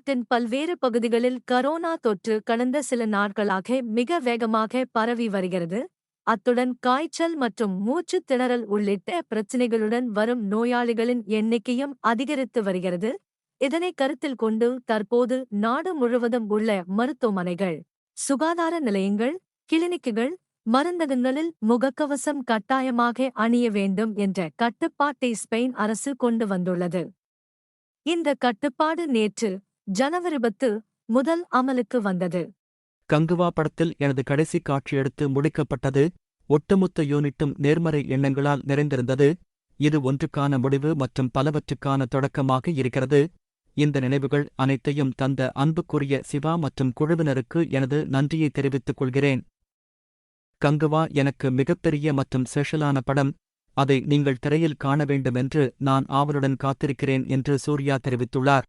நாட்டின் பல்வேறு பகுதிகளில் கரோனா தொற்று கடந்த சில நாட்களாக மிக வேகமாக பரவி வருகிறது. அத்துடன் காய்ச்சல் மற்றும் மூச்சுத் திணறல் உள்ளிட்ட பிரச்சினைகளுடன் வரும் நோயாளிகளின் எண்ணிக்கையும் அதிகரித்து வருகிறது. இதனை கருத்தில் கொண்டு தற்போது நாடு முழுவதும் உள்ள மருத்துவமனைகள் சுகாதார நிலையங்கள் கிளினிக்குகள் மருந்தகங்களில் முகக்கவசம் கட்டாயமாக அணிய வேண்டும் என்ற கட்டுப்பாட்டை ஸ்பெயின் அரசு கொண்டு வந்துள்ளது. இந்த கட்டுப்பாடு நேற்று ஜனவரி பத்து முதல் அமலுக்கு வந்தது. கங்குவா படத்தில் எனது கடைசி காட்சி எடுத்து முடிக்கப்பட்டது. ஒட்டுமொத்த யூனிட்டும் நேர்மறை எண்ணங்களால் நிறைந்திருந்தது. இது ஒன்றுக்கான முடிவு மற்றும் பலவற்றுக்கான தொடக்கமாக இருக்கிறது. இந்த நினைவுகள் அனைத்தையும் தந்த அன்புக்குரிய சிவா மற்றும் குழுவினருக்கு எனது நன்றியை தெரிவித்துக் கொள்கிறேன். கங்குவா எனக்கு மிகப்பெரிய மற்றும் ஸ்பெஷலான படம். அதை நீங்கள் திரையில் காண வேண்டுமென்று நான் ஆவலுடன் காத்திருக்கிறேன் என்று சூர்யா தெரிவித்துள்ளார்.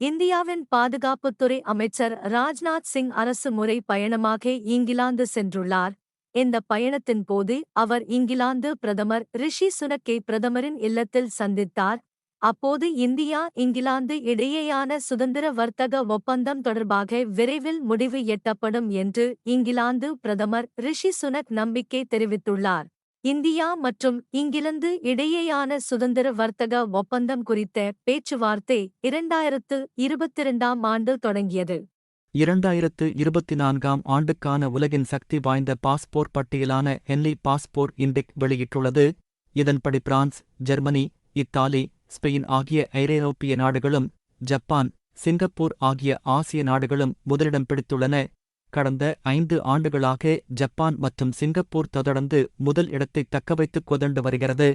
இந்தியாவின் பாதுகாப்புத்துறை அமைச்சர் ராஜ்நாத் சிங் அரசு முறை பயணமாக இங்கிலாந்து சென்றுள்ளார். இந்த பயணத்தின் போது அவர் இங்கிலாந்து பிரதமர் ரிஷி சுனக்கை பிரதமரின் இல்லத்தில் சந்தித்தார். அப்போது இந்தியா இங்கிலாந்து இடையேயான சுதந்திர வர்த்தக ஒப்பந்தம் தொடர்பாக விரைவில் முடிவு எட்டப்படும் என்று இங்கிலாந்து பிரதமர் ரிஷி சுனக் நம்பிக்கை தெரிவித்துள்ளார். இந்தியா மற்றும் இங்கிலாந்து இடையேயான சுதந்திர வர்த்தக ஒப்பந்தம் குறித்த பேச்சுவார்த்தை இரண்டாயிரத்து இருபத்திரண்டாம் ஆண்டு தொடங்கியது. இரண்டாயிரத்து இருபத்தி நான்காம் ஆண்டுக்கான உலகின் சக்தி வாய்ந்த பாஸ்போர்ட் பட்டியலான ஹென்லி பாஸ்போர்ட் இண்டெக் வெளியிட்டுள்ளது. இதன்படி பிரான்ஸ் ஜெர்மனி இத்தாலி ஸ்பெயின் ஆகிய ஐரோப்பிய நாடுகளும் ஜப்பான் சிங்கப்பூர் ஆகிய ஆசிய நாடுகளும் முதலிடம் பிடித்துள்ளன. கடந்த ஐந்து ஆண்டுகளாக ஜப்பான் மற்றும் சிங்கப்பூர் தொடர்ந்து முதல் இடத்தை தக்கவைத்துக் கொதண்டு வருகிறது.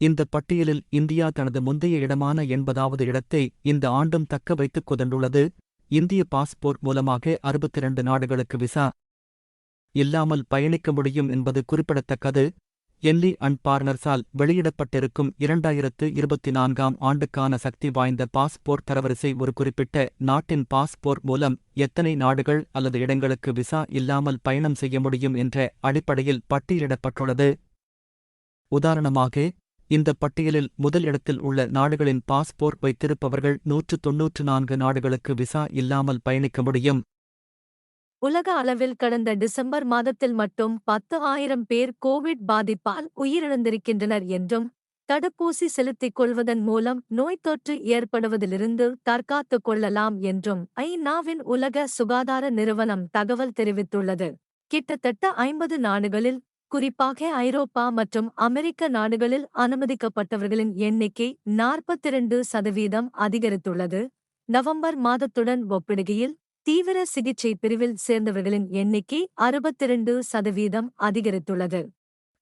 இந்த பட்டியலில் இந்தியா தனது முந்தைய இடமான எண்பதாவது இடத்தை இந்த ஆண்டும் தக்க வைத்துக் கொதண்டுள்ளது இந்திய பாஸ்போர்ட் மூலமாக அறுபத்திரண்டு நாடுகளுக்கு விசா இல்லாமல் பயணிக்க முடியும் என்பது குறிப்பிடத்தக்கது. என்லி அண்ட் பார்னர்ஸால் வெளியிடப்பட்டிருக்கும் இரண்டாயிரத்து இருபத்தி நான்காம் ஆண்டுக்கான சக்தி வாய்ந்த பாஸ்போர்ட் தரவரிசை ஒரு குறிப்பிட்ட நாட்டின் பாஸ்போர்ட் மூலம் எத்தனை நாடுகள் அல்லது இடங்களுக்கு விசா இல்லாமல் பயணம் செய்ய முடியும் என்ற அடிப்படையில் பட்டியலிடப்பட்டுள்ளது. உதாரணமாக இந்த பட்டியலில் முதல் இடத்தில் உள்ள நாடுகளின் பாஸ்போர்ட் வைத்திருப்பவர்கள் நூற்று தொன்னூற்று நான்கு நாடுகளுக்கு விசா இல்லாமல் பயணிக்க முடியும். உலக அளவில் கடந்த டிசம்பர் மாதத்தில் மட்டும் பத்து ஆயிரம் பேர் கோவிட் பாதிப்பால் உயிரிழந்திருக்கின்றனர் என்றும் தடுப்பூசி செலுத்திக் கொள்வதன் மூலம் நோய் தொற்று ஏற்படுவதிலிருந்து தற்காத்துக் கொள்ளலாம் என்றும் ஐநாவின் உலக சுகாதார நிறுவனம் தகவல் தெரிவித்துள்ளது. கிட்டத்தட்ட ஐம்பது நாடுகளில் குறிப்பாக ஐரோப்பா மற்றும் அமெரிக்க நாடுகளில் அனுமதிக்கப்பட்டவர்களின் எண்ணிக்கை நாற்பத்திரண்டு சதவீதம் அதிகரித்துள்ளது. நவம்பர் மாதத்துடன் ஒப்பிடுகையில் தீவிர சிகிச்சை பிரிவில் சேர்ந்தவர்களின் எண்ணிக்கை அறுபத்திரண்டு சதவீதம் அதிகரித்துள்ளது.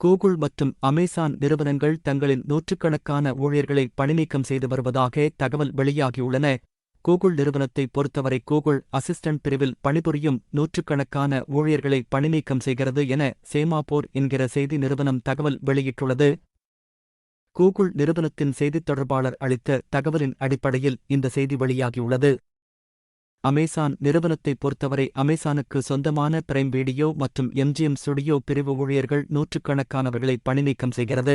கூகுள் மற்றும் அமேசான் நிறுவனங்கள் தங்களின் நூற்றுக்கணக்கான ஊழியர்களை பணிநீக்கம் செய்து வருவதாக தகவல் வெளியாகியுள்ளன. கூகுள் நிறுவனத்தை பொறுத்தவரை கூகுள் அசிஸ்டன்ட் பிரிவில் பணிபுரியும் நூற்றுக்கணக்கான ஊழியர்களை பணிநீக்கம் செய்கிறது என சேமாபோர் என்கிற செய்தி நிறுவனம் தகவல் வெளியிட்டுள்ளது. கூகுள் நிறுவனத்தின் செய்தித் தொடர்பாளர் அளித்த தகவலின் அடிப்படையில் இந்த செய்தி வெளியாகியுள்ளது. அமேசான் நிறுவனத்தைப் பொறுத்தவரை அமேசானுக்கு சொந்தமான பிரைம் வீடியோ மற்றும் எம்ஜிஎம் ஸ்டுடியோ பிரிவு ஊழியர்கள் நூற்றுக்கணக்கானவர்களை பணிநீக்கம் செய்கிறது.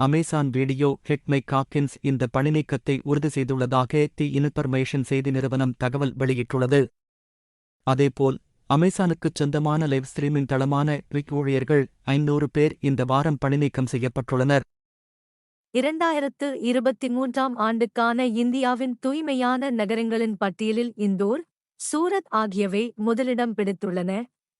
அமேசான் வீடியோ ஹெட்மை காக்கின்ஸ் இந்த பணிநீக்கத்தை உறுதி செய்துள்ளதாக தி இன்ஃபர்மேஷன் செய்தி நிறுவனம் தகவல் வெளியிட்டுள்ளது. அதேபோல் அமேசானுக்குச் சொந்தமான லைவ் ஸ்ட்ரீமிங் தளமான ட்விக் ஊழியர்கள் ஐநூறு பேர் இந்த வாரம் பணிநீக்கம் செய்யப்பட்டுள்ளனர். இரண்டாயிரத்து இருபத்தி மூன்றாம் ஆண்டுக்கான இந்தியாவின் தூய்மையான நகரங்களின் பட்டியலில் இந்தோர் சூரத் ஆகியவை முதலிடம் பிடித்துள்ளன.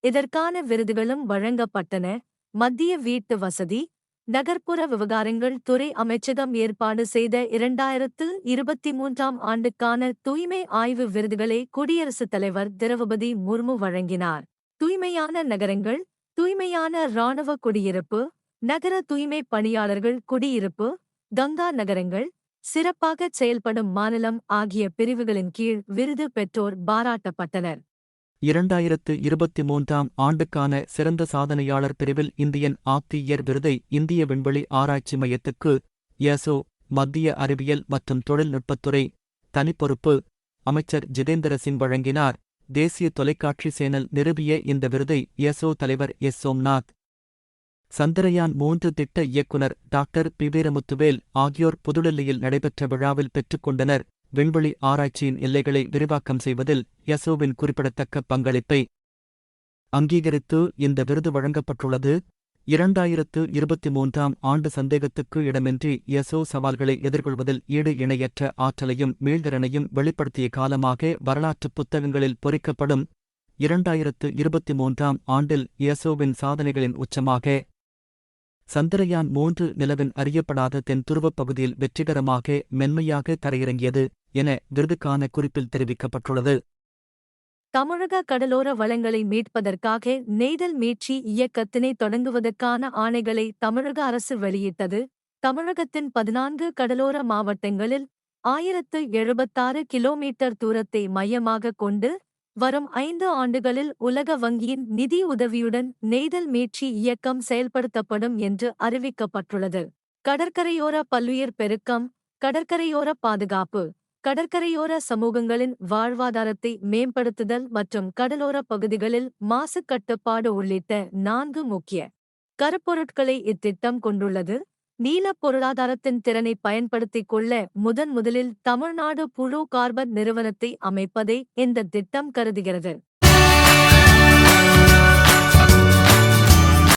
இதற்கான விருதுகளும் வழங்கப்பட்டன. மத்திய வீட்டு வசதி நகர்ப்புற விவகாரங்கள் துறை அமைச்சகம் ஏற்பாடு செய்த இரண்டாயிரத்து இருபத்தி மூன்றாம் ஆண்டுக்கான தூய்மை ஆய்வு விருதுகளை குடியரசுத் தலைவர் திரௌபதி முர்மு வழங்கினார். தூய்மையான நகரங்கள் தூய்மையான இராணுவ குடியிருப்பு நகர தூய்மை பணியாளர்கள் குடியிருப்பு கங்கா நகரங்கள் சிறப்பாகச் செயல்படும் மாநிலம் ஆகிய பிரிவுகளின் கீழ் விருது பெற்றோர் பாராட்டப்பட்டனர். இரண்டாயிரத்து இருபத்தி மூன்றாம் ஆண்டுக்கான சிறந்த சாதனையாளர் பிரிவில் இந்தியன் ஆப்தியர் விருதை இந்திய விண்வெளி ஆராய்ச்சி மையத்துக்கு எசோ மத்திய அறிவியல் மற்றும் தொழில்நுட்பத்துறை தனிப்பொறுப்பு அமைச்சர் ஜிதேந்திர சிங் வழங்கினார். தேசிய தொலைக்காட்சி சேனல் நிறுவிய இந்த விருதை எஸ்ஓ தலைவர் எஸ் சோம்நாத் சந்திரயான் மூன்று திட்ட இயக்குனர் டாக்டர் பிவேரமுத்துவேல் ஆகியோர் புதுடெல்லியில் நடைபெற்ற விழாவில் பெற்றுக்கொண்டனர் விண்வெளி ஆராய்ச்சியின் எல்லைகளை விரிவாக்கம் செய்வதில் யசோவின் குறிப்பிடத்தக்க பங்களிப்பை அங்கீகரித்து இந்த விருது வழங்கப்பட்டுள்ளது. இரண்டாயிரத்து இருபத்தி மூன்றாம் ஆண்டு சந்தேகத்துக்கு இடமின்றி யசோ சவால்களை எதிர்கொள்வதில் ஈடு இணையற்ற ஆற்றலையும் மீள்திறனையும் வெளிப்படுத்திய காலமாக வரலாற்றுப் புத்தகங்களில் பொறிக்கப்படும் இரண்டாயிரத்து இருபத்தி மூன்றாம் ஆண்டில் யசோவின் சாதனைகளின் உச்சமாக சந்திரயான் மூன்று நிலவின் அறியப்படாத தென் துருவப் பகுதியில் வெற்றிகரமாக மென்மையாக தரையிறங்கியது என விருதுக்கான குறிப்பில் தெரிவிக்கப்பட்டுள்ளது. தமிழக கடலோர வளங்களை மீட்பதற்காக நெய்தல் மீட்சி இயக்கத்தினை தொடங்குவதற்கான ஆணைகளை தமிழக அரசு வெளியிட்டது. தமிழகத்தின் பதினான்கு கடலோர மாவட்டங்களில் ஆயிரத்து எழுபத்தாறு கிலோமீட்டர் தூரத்தை மையமாகக் கொண்டு வரும் ஐந்து ஆண்டுகளில் உலக வங்கியின் நிதி உதவியுடன் நெய்தல் மீட்சி இயக்கம் செயல்படுத்தப்படும் என்று அறிவிக்கப்பட்டுள்ளது. கடற்கரையோர பல்லுயிர் பெருக்கம் கடற்கரையோர பாதுகாப்பு கடற்கரையோர சமூகங்களின் வாழ்வாதாரத்தை மேம்படுத்துதல் மற்றும் கடலோர பகுதிகளில் மாசு கட்டுப்பாடு உள்ளிட்ட நான்கு முக்கிய கருப்பொருட்களை இத்திட்டம் கொண்டுள்ளது. நீல பொருளாதாரத்தின் திறனை பயன்படுத்திக் கொள்ள முதன் முதலில் தமிழ்நாடு புளூ கார்பன் நிறுவனத்தை அமைப்பதை இந்த திட்டம் கருதுகிறது.